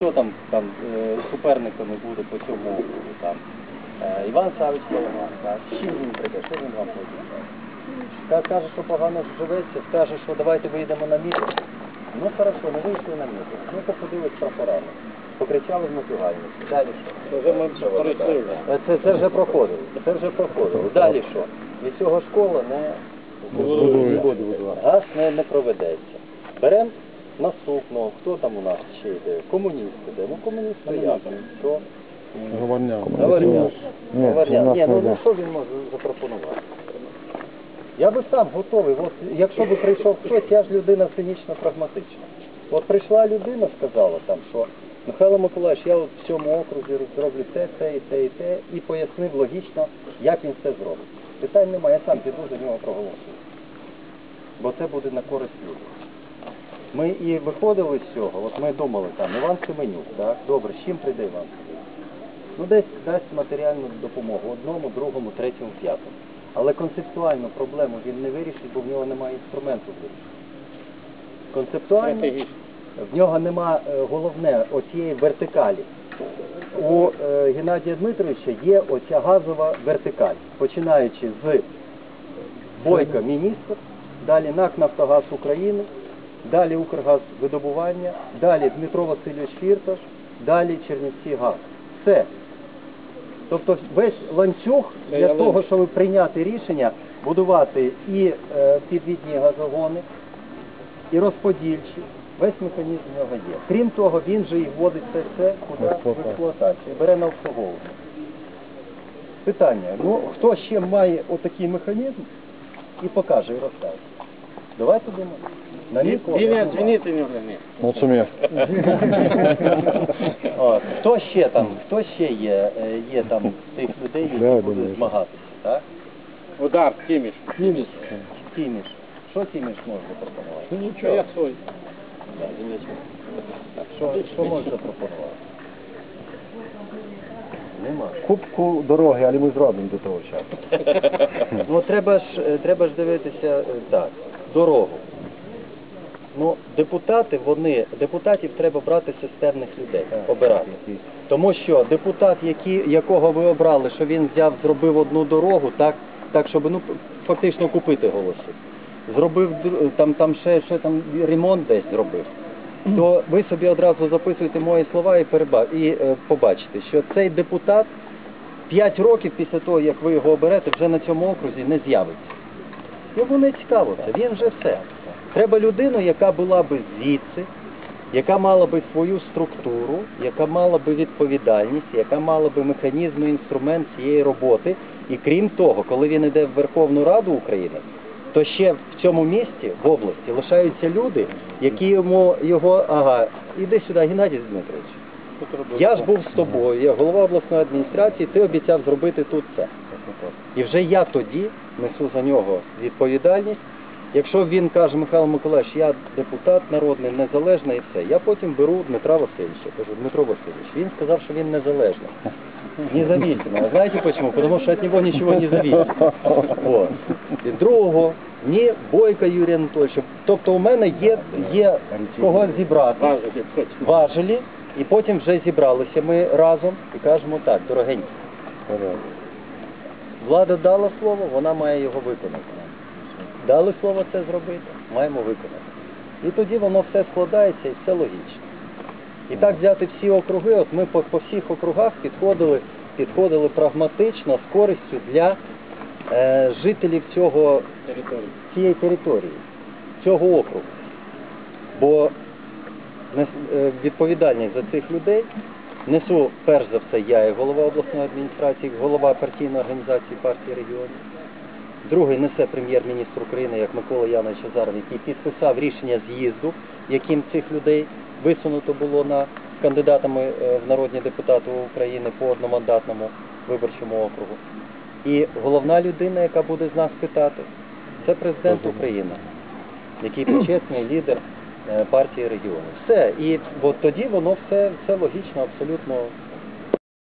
Хто там, там е, суперниками буде по цьому округу? Там? Е, Іван Савич Соломан, так? з чим він прийде, що він вам пообіцяє? Каже, що погано живеться, скаже, що давайте вийдемо на мітинг. Ну хорошо, не вийшли на мітинг. Ну походили з прапорами, покричали в натугальності. Далі що? Це вже ми перейшли. Е, Це, це вже проходило, це вже проходило. Далі що? Від цього школа не, буде газ не, не проведеться. Беремо наступного, хто там у нас ще йде? Комуніст іде. Ну комуніст як? Що? Говорня. Говорня. Ні, ну, ну що він може запропонувати? Я би сам готовий. От, якщо би прийшов хтось, я ж людина цинічно прагматична. От прийшла людина, сказала там, що Михайло Миколаївич, я от в цьому окрузі зроблю те, те і те, і те, і пояснив логічно, як він це зробить. Питань немає, я сам піду за нього проголосую. Бо це буде на користь людям. Ми і виходили з цього, от ми думали там, Іван Семенюк, так, добре, з чим прийде Іван Семенюк? Ну, десь дасть матеріальну допомогу одному, другому, третьому, п'ятому. Але концептуальну проблему він не вирішить, бо в нього немає інструменту вирішити. Концептуально в нього нема е, головне оцієї вертикалі. У е, Геннадія Дмитровича є оця газова вертикаль, починаючи з Бойка міністр, далі НАК Нафтогаз України, далі Укргазвидобування, далі Дмитро Васильович Фірташ, далі Чернівці Газ. Все. Тобто весь ланцюг для я того, щоб прийняти рішення будувати і е, підвідні газогони, і розподільчі. Весь механізм в нього є. Крім того, він же і вводить це все куди в експлуатацію, бере на обслуговування. Питання, ну хто ще має отакий механізм і покаже, і розкаже. Давайте думаємо. На нікого. Не дзвонити. Ну, це мені. От. Хто ще там, хто ще є, е, є там тих людей, які будуть думаю. змагатися, так? Удар, Тіміш. Тіміш. Тіміш. Що Тіміш може запропонувати? Ну нічого, я свой. Що, що може запропонувати? Нема. Кубку дороги, але ми зробимо до того часу. Ну треба ж е, треба ж дивитися е, так. Дорогу. Ну, депутати, вони депутатів треба брати системних людей, обирати. Тому що депутат, які, якого ви обрали, що він взяв, зробив одну дорогу, так, так щоб ну фактично купити голоси. Зробив там, там ще, ще там ремонт десь зробив. То ви собі одразу записуєте мої слова і, переба... і е, побачите, що цей депутат П'ять років після того, як ви його оберете, вже на цьому окрузі не з'явиться. Йому не цікаво це, він вже все. Треба людину, яка була би звідси, яка мала би свою структуру, яка мала би відповідальність, яка мала би механізм і інструмент цієї роботи. І крім того, коли він йде в Верховну Раду України, то ще в цьому місті, в області, лишаються люди, які йому його, ага, іди сюди, Геннадій Дмитрович. Я ж був з тобою, я голова обласної адміністрації, ти обіцяв зробити тут це. І вже я тоді несу за нього відповідальність. Якщо він каже, Михайло Миколаївич, я депутат народний, незалежний і все, я потім беру Дмитра Васильовича. Кажу, Дмитро Васильович, він сказав, що він незалежний. Независимо. А знаете почему? Потому что от него ничего не зависит. Вот. І другого, ні Бойка Юрія Анатольовича. Тобто у мене є, є кого зібрати важелі, і потім вже зібралися ми разом і кажемо так, дорогенькі, влада дала слово, вона має його виконати. Дали слово це зробити, маємо виконати. І тоді воно все складається і все логічно. І так взяти всі округи, от ми по, по всіх округах підходили, підходили прагматично з користю для е, жителів цього Території. цієї території, цього округу. Бо е, відповідальність за цих людей несу перш за все я, як голова обласної адміністрації, голова партійної організації партії регіонів. Другий несе прем'єр-міністр України, як Микола Янович Азаров, який підписав рішення з'їзду, яким цих людей висунуто було на кандидатами е, в народні депутати України по одномандатному виборчому округу. І головна людина, яка буде з нас питати, це президент України, який почесний лідер е, партії регіонів. Все. І от тоді воно все, все логічно, абсолютно